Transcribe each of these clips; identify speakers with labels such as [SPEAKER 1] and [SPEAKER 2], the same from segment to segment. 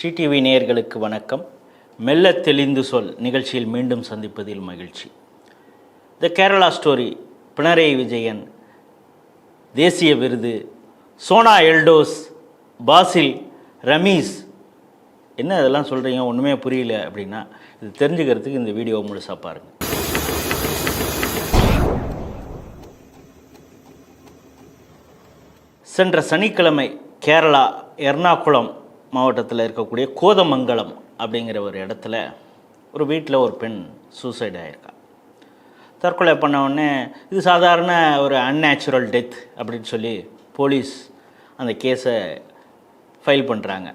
[SPEAKER 1] ஸ்ரீடிவி நேயர்களுக்கு வணக்கம். மெல்ல தெளிந்து சொல். நிகழ்ச்சியில் மீண்டும் சந்திப்பதில் மகிழ்ச்சி. த கேரளா ஸ்டோரி பினராயி விஜயன் தேசிய விருது சோனா எல்டோஸ் பாசில் ரமீஸ் என்ன இதெல்லாம் சொல்கிறீங்க ஒன்றுமே புரியல அப்படின்னா இது தெரிஞ்சுக்கிறதுக்கு இந்த வீடியோ முழுசாக பாருங்கள் சென்ற சனிக்கிழமை கேரளா எர்ணாகுளம் மாவட்டத்தில் இருக்கக்கூடிய கோதமங்கலம் அப்படிங்கிற ஒரு இடத்துல ஒரு வீட்டில் ஒரு பெண் சூசைட் ஆகியிருக்கா தற்கொலை பண்ணவுடனே இது சாதாரண ஒரு அன்நேச்சுரல் டெத் அப்படின்னு சொல்லி போலீஸ் அந்த கேஸை ஃபைல் பண்ணுறாங்க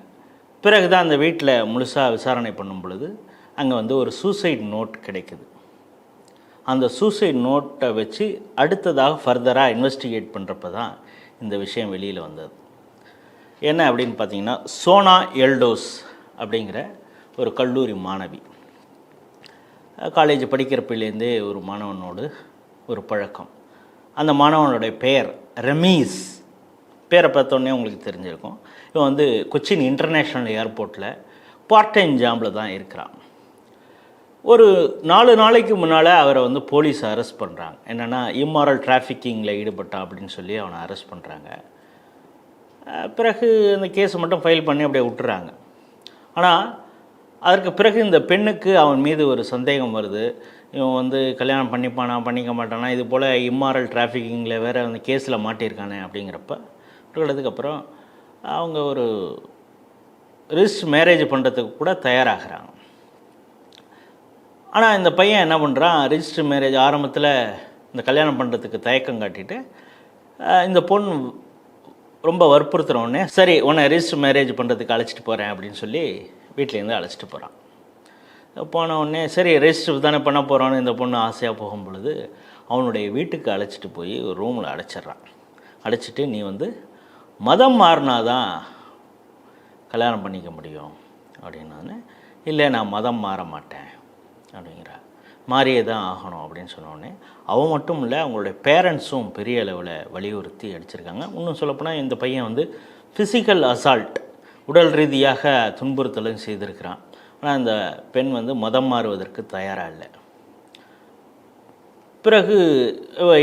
[SPEAKER 1] பிறகு தான் அந்த வீட்டில் முழுசாக விசாரணை பண்ணும் பொழுது அங்கே வந்து ஒரு சூசைட் நோட் கிடைக்குது. அந்த சூசைட் நோட்டை வச்சு அடுத்ததாக ஃபர்தராக இன்வெஸ்டிகேட் பண்ணுறப்ப தான் இந்த விஷயம் வெளியில் வந்தது. என்ன அப்படின்னு பார்த்தீங்கன்னா சோனா எல்டோஸ் அப்படிங்கிற ஒரு கல்லூரி மாணவி. காலேஜ் படிக்கிறப்பிலேருந்தே ஒரு மாணவனோடு ஒரு பழக்கம். அந்த மாணவனுடைய பெயர் ரமீஸ். பேரை பார்த்தோன்னே உங்களுக்கு தெரிஞ்சிருக்கும். இவன் வந்து கொச்சின் இன்டர்நேஷ்னல் ஏர்போர்ட்டில் பார்ட் டைம் ஜாம்பில் தான் இருக்கிறான். ஒரு நாலு நாளைக்கு முன்னால் அவரை வந்து போலீஸ் அரெஸ்ட் பண்ணுறாங்க என்னென்னா இம்மாரல் டிராஃபிக்கிங்கில் ஈடுபட்டான் அப்படின்னு சொல்லி அவனை அரெஸ்ட் பண்ணுறாங்க பிறகு அந்த கேஸை மட்டும் ஃபைல் பண்ணி அப்படியே விட்டுறாங்க. ஆனால் அதற்கு பிறகு இந்த பெண்ணுக்கு அவன் மீது ஒரு சந்தேகம் வருது. இவன் வந்து கல்யாணம் பண்ணிப்பானா பண்ணிக்க மாட்டானா இது போல் இம்மாரல் டிராஃபிக்கிங்கில் வேறு அந்த கேஸில் மாட்டியிருக்கானே அப்படிங்கிறப்ப ஒரு அவங்க ஒரு ரிஜிஸ்ட் மேரேஜ் பண்ணுறதுக்கு கூட தயாராகிறாங்க. ஆனால் இந்த பையன் என்ன பண்ணுறான் ரிஜிஸ்டர் மேரேஜ் ஆரம்பத்தில் இந்த கல்யாணம் பண்ணுறதுக்கு தயக்கம் காட்டிட்டு இந்த பொண்ணு ரொம்ப வற்புறுத்துறோடனே சரி உன்னை ரிஜிஸ்டர் மேரேஜ் பண்ணுறதுக்கு அழைச்சிட்டு போகிறேன் அப்படின்னு சொல்லி வீட்டிலேருந்து அழைச்சிட்டு போகிறான் போன உடனே சரி ரெஜிஸ்டர் தானே பண்ண போகிறான்னு இந்த பொண்ணு ஆசையாக போகும் பொழுது அவனுடைய வீட்டுக்கு அழைச்சிட்டு போய் ஒரு ரூமில் அடைச்சிட்றான். அடைச்சிட்டு நீ வந்து மதம் மாறினாதான் கல்யாணம் பண்ணிக்க முடியும் அப்படின்னானே இல்லை நான் மதம் மாற மாட்டேன் அப்படிங்கிறா மாறியே தான் ஆகணும் அப்படின்னு சொன்னோடனே அவன் மட்டும் இல்லை அவங்களுடைய பேரண்ட்ஸும் பெரிய அளவில் வலியுறுத்தி அடிச்சிருக்காங்க. இன்னும் சொல்லப்போனால் இந்த பையன் வந்து ஃபிசிக்கல் அசால்ட் உடல் ரீதியாக துன்புறுத்தலும் செய்திருக்கிறான். ஆனால் அந்த பெண் வந்து மதம் மாறுவதற்கு தயாராக இல்லை. பிறகு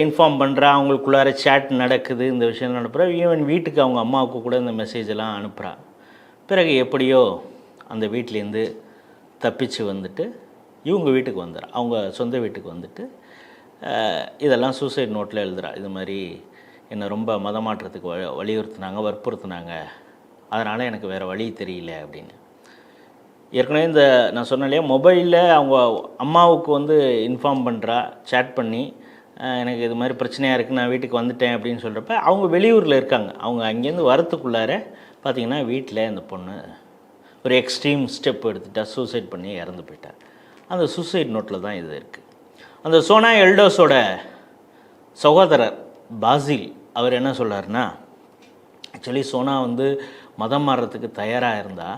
[SPEAKER 1] இன்ஃபார்ம் பண்ணுறா அவங்களுக்குள்ளார சேட் நடக்குது இந்த விஷயம் நடப்புறா. ஈவன் வீட்டுக்கு அவங்க அம்மாவுக்கு கூட இந்த மெசேஜ் எல்லாம் அனுப்புகிறா பிறகு எப்படியோ அந்த வீட்டிலேருந்து தப்பிச்சு வந்துட்டு இவங்க வீட்டுக்கு வந்துடுறா அவங்க சொந்த வீட்டுக்கு வந்துட்டு இதெல்லாம் சூசைட் நோட்டில் எழுதுறா. இது மாதிரி என்னை ரொம்ப மதமாற்றத்துக்கு வ வலியுறுத்தினாங்க வற்புறுத்தினாங்க. அதனால் எனக்கு வேறு வழி தெரியல அப்படின்னு. ஏற்கனவே இந்த நான் சொன்னேன் இல்லையா மொபைலில் அவங்க அம்மாவுக்கு வந்து இன்ஃபார்ம் பண்ணுறா சேட் பண்ணி எனக்கு இது மாதிரி பிரச்சனையாக இருக்குது நான் வீட்டுக்கு வந்துட்டேன் அப்படின்னு சொல்கிறப்ப அவங்க வெளியூரில் இருக்காங்க. அவங்க அங்கேருந்து வரத்துக்குள்ளார பார்த்தீங்கன்னா வீட்டில் இந்த பொண்ணு ஒரு எக்ஸ்ட்ரீம் ஸ்டெப் எடுத்துட்டா சூசைட் பண்ணி இறந்து போயிட்டார் அந்த சூசைட் நோட்டில் தான் இது இருக்குது அந்த சோனா எல்டோஸோட சகோதரர் பாசில் அவர் என்ன சொல்றாருன்னா ஆக்சுவலி சோனா வந்து மதம் மாறுறதுக்கு தயாராக இருந்தா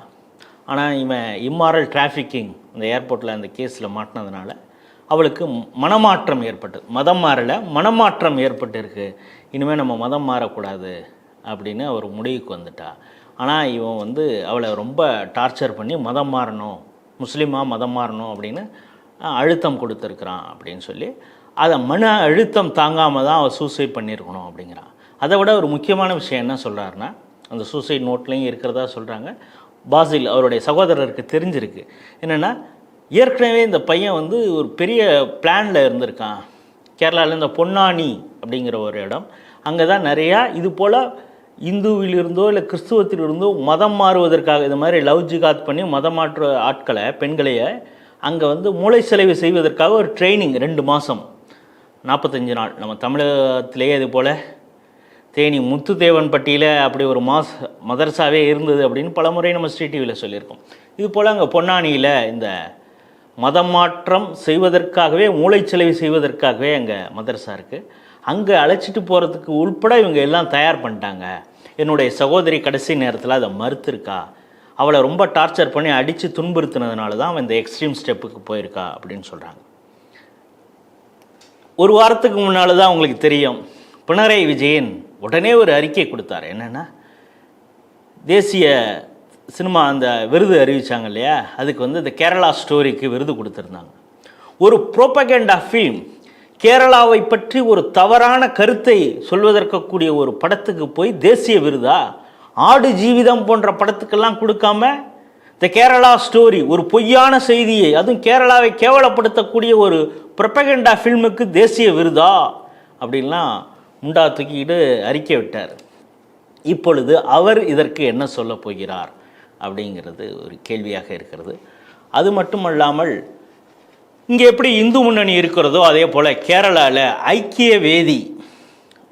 [SPEAKER 1] ஆனால் இவன் இம்மாரல் டிராஃபிக்கிங் அந்த ஏர்போர்ட்டில் அந்த கேஸில் மாட்டினதுனால அவளுக்கு மனமாற்றம் ஏற்பட்டது மதம் மாறல மனமாற்றம் ஏற்பட்டிருக்கு. இனிமேல் நம்ம மதம் மாறக்கூடாது அப்படின்னு அவர் முடிவுக்கு வந்துட்டா. ஆனால் இவன் வந்து அவளை ரொம்ப டார்ச்சர் பண்ணி மதம் மாறணும் முஸ்லீமாக மதம் மாறணும் அப்படின்னு அழுத்தம் கொடுத்துருக்குறான் அப்படின்னு சொல்லி அதை மன அழுத்தம் தாங்காமல் தான் அவள் சூசைட் பண்ணியிருக்கணும் அப்படிங்கிறான். அதை விட ஒரு முக்கியமான விஷயம் என்ன சொல்கிறாருன்னா அந்த சூசைட் நோட்லேயும் இருக்கிறதா சொல்கிறாங்க பாசில் அவருடைய சகோதரருக்கு தெரிஞ்சிருக்கு. என்னென்னா ஏற்கனவே இந்த பையன் வந்து ஒரு பெரிய பிளானில் இருந்திருக்கான். கேரளாவில் இந்த பொன்னானி அப்படிங்கிற ஒரு இடம். அங்கே தான் நிறையா இது போல் இந்துவிலிருந்தோ இல்லை கிறிஸ்துவத்திலிருந்தோ மதம் மாறுவதற்காக இது மாதிரி லவ் ஜிகாத் பண்ணி மதம் மாற்று ஆட்களை பெண்களையே அங்கே வந்து மூளை செலவு செய்வதற்காக ஒரு ட்ரைனிங் ரெண்டு மாதம் நாற்பத்தஞ்சு நாள். நம்ம தமிழகத்திலேயே இது போல் தேனி முத்துதேவன் பட்டியில் அப்படி ஒரு மாஸ் மதரசாவே இருந்தது அப்படின்னு பல முறை நம்ம ஸ்ரீ டிவியில் சொல்லியிருக்கோம். இது போல் அங்கே பொன்னானியில் இந்த மதம் மாற்றம் செய்வதற்காகவே மூளைச்செலவு செய்வதற்காகவே அங்கே மதரசா இருக்குது அங்கே அழைச்சிட்டு போகிறதுக்கு உள்பட இவங்க எல்லாம் தயார் பண்ணிட்டாங்க. என்னுடைய சகோதரி கடைசி நேரத்தில் அதை மறுத்திருக்கா. அவளை ரொம்ப டார்ச்சர் பண்ணி அடித்து துன்புறுத்தினதுனால தான் அவன் இந்த எக்ஸ்ட்ரீம் ஸ்டெப்புக்கு போயிருக்கா அப்படின்னு சொல்கிறாங்க ஒரு வாரத்துக்கு முன்னால் தான் உங்களுக்கு தெரியும். பினராயி விஜயன் உடனே ஒரு அறிக்கை கொடுத்தார். என்னென்னா தேசிய சினிமா அந்த விருது அறிவித்தாங்க இல்லையா? அதுக்கு வந்து இந்த கேரளா ஸ்டோரிக்கு விருது கொடுத்துருந்தாங்க. ஒரு ப்ரோபகேண்டா ஃபில்ம் கேரளாவை பற்றி ஒரு தவறான கருத்தை சொல்வதற்கு கூடிய ஒரு படத்துக்கு போய் தேசிய விருதா? ஆடு ஜீவிதம் போன்ற படத்துக்கெல்லாம் கொடுக்காம? த கேரளா ஸ்டோரி ஒரு பொய்யான செய்தியை அதுவும் கேரளாவை கேவலப்படுத்தக்கூடிய ஒரு ப்ரொபகண்டா ஃபில்முக்கு தேசிய விருதா? அப்படின்லாம் முண்டா தூக்கிக்கிட்டு அறிக்கை விட்டார். இப்பொழுது அவர் இதற்கு என்ன சொல்ல போகிறார் அப்படிங்கிறது ஒரு கேள்வியாக இருக்கிறது. அது மட்டுமல்லாமல் இங்கே எப்படி இந்து முன்னணி இருக்கிறதோ அதே போல் கேரளாவில் ஐக்கிய வேதி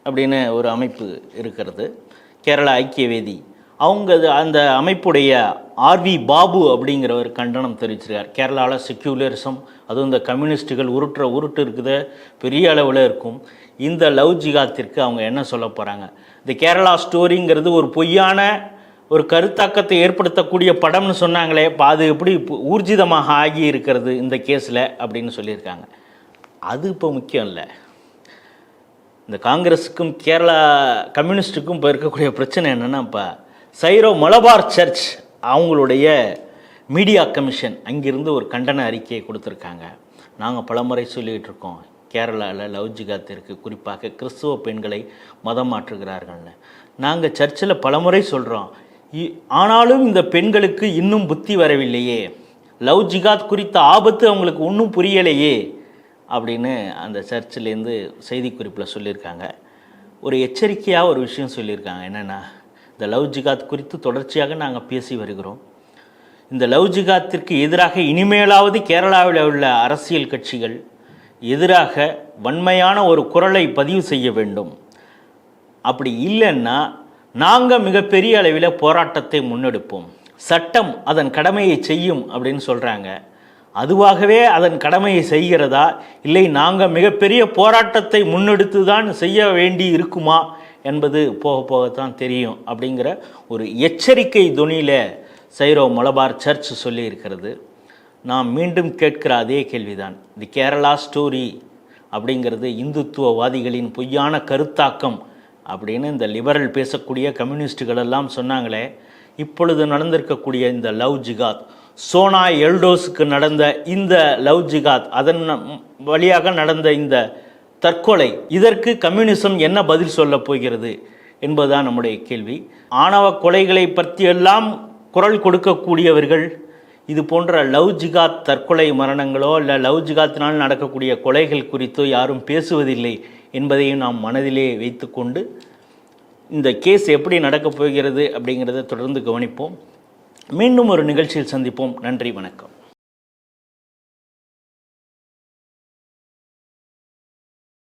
[SPEAKER 1] அப்படின்னு ஒரு அமைப்பு இருக்கிறது. கேரளா ஐக்கிய வேதி அவங்க அது- அந்த அமைப்புடைய ஆர்வி பாபு அப்படிங்கிறவர் கண்டனம் தெரிவிச்சிருக்கார். கேரளாவில் செக்யூலரிசம் அதுவும் இந்த கம்யூனிஸ்ட்டுகள் உருட்டுற உருட்டு இருக்குது பெரிய அளவில் இருக்கும். இந்த லவ் ஜிகாத்திற்கு அவங்க என்ன சொல்ல போகிறாங்க இந்த கேரளா ஸ்டோரிங்கிறது ஒரு பொய்யான ஒரு கருத்தாக்கத்தை ஏற்படுத்தக்கூடிய படம்னு சொன்னாங்களே இப்போ அது எப்படி ஊர்ஜிதமாக ஆகி இருக்கிறது இந்த கேஸில் அப்படின்னு சொல்லியிருக்காங்க. அது இப்போ முக்கியம் இல்லை. இந்த காங்கிரஸுக்கும் கேரளா கம்யூனிஸ்ட்டுக்கும் இப்போ இருக்கக்கூடிய பிரச்சனை என்னென்னா இப்போ சைரோ மலபார் சர்ச் அவங்களுடைய மீடியா கமிஷன் அங்கிருந்து ஒரு கண்டன அறிக்கையை கொடுத்துருக்காங்க. நாங்கள் பலமுறை சொல்லிகிட்டு இருக்கோம் கேரளாவில் லவ் ஜிகாத்திற்கு குறிப்பாக கிறிஸ்துவ பெண்களை மதம் மாற்றுகிறார்கள்னு. நாங்கள் சர்ச்சில் பலமுறை சொல்கிறோம் ஆனாலும் இந்த பெண்களுக்கு இன்னும் புத்தி வரவில்லையே. லவ் ஜிகாத் குறித்த ஆபத்து அவங்களுக்கு ஒன்றும் புரியலையே அப்படின்னு அந்த சர்ச்சிலேருந்து செய்திக்குறிப்பில் சொல்லியிருக்காங்க. ஒரு எச்சரிக்கையாக ஒரு விஷயம் சொல்லியிருக்காங்க. என்னென்னா இந்த லவ் ஜிகாத் குறித்து தொடர்ச்சியாக நாங்கள் பேசி வருகிறோம். இந்த லவ் ஜிகாத்திற்கு எதிராக இனிமேலாவது கேரளாவில் உள்ள அரசியல் கட்சிகள் எதிராக வன்மையான ஒரு குரலை பதிவு செய்ய வேண்டும். அப்படி இல்லைன்னா நாங்கள் மிகப்பெரிய அளவில் போராட்டத்தை முன்னெடுப்போம். சட்டம் அதன் கடமையை செய்யும் அப்படின்னு சொல்கிறாங்க அதுவாகவே அதன் கடமையை செய்கிறதா? இல்லை நாங்கள் மிகப்பெரிய போராட்டத்தை முன்னெடுத்து தான் செய்ய வேண்டி இருக்குமா? என்பது போக போகத்தான் தெரியும் அப்படிங்கிற ஒரு எச்சரிக்கை துணியில் சைரோ மலபார் சர்ச் சொல்லி இருக்கிறது. நாம் மீண்டும் கேட்கிற அதே கேள்விதான். தி கேரளா ஸ்டோரி அப்படிங்கிறது இந்துத்துவவாதிகளின் பொய்யான கருத்தாக்கம் அப்படின்னு இந்த லிபரல் பேசக்கூடிய கம்யூனிஸ்டுகளெல்லாம் சொன்னாங்களே இப்பொழுது நடந்திருக்கக்கூடிய இந்த லவ் ஜிகாத் சோனா எல்டோஸுக்கு நடந்த இந்த லவ் ஜிகாத் அதன் வழியாக நடந்த இந்த தற்கொலை இதற்கு கம்யூனிசம் என்ன பதில் சொல்லப் போகிறது என்பதுதான் நம்முடைய கேள்வி. ஆணவ கொலைகளை பற்றியெல்லாம் குரல் கொடுக்கக்கூடியவர்கள் இது போன்ற லவ் ஜிகாத் தற்கொலை மரணங்களோ இல்லை லவ் ஜிகாத்தினால் நடக்கக்கூடிய கொலைகள் குறித்தோ யாரும் பேசுவதில்லை என்பதையும் நாம் மனதிலே வைத்துக்கொண்டு இந்த கேஸ் எப்படி நடக்கப் போகிறது அப்படிங்கிறத தொடர்ந்து கவனிப்போம். மீண்டும் ஒரு நிகழ்ச்சியில் சந்திப்போம். நன்றி வணக்கம்.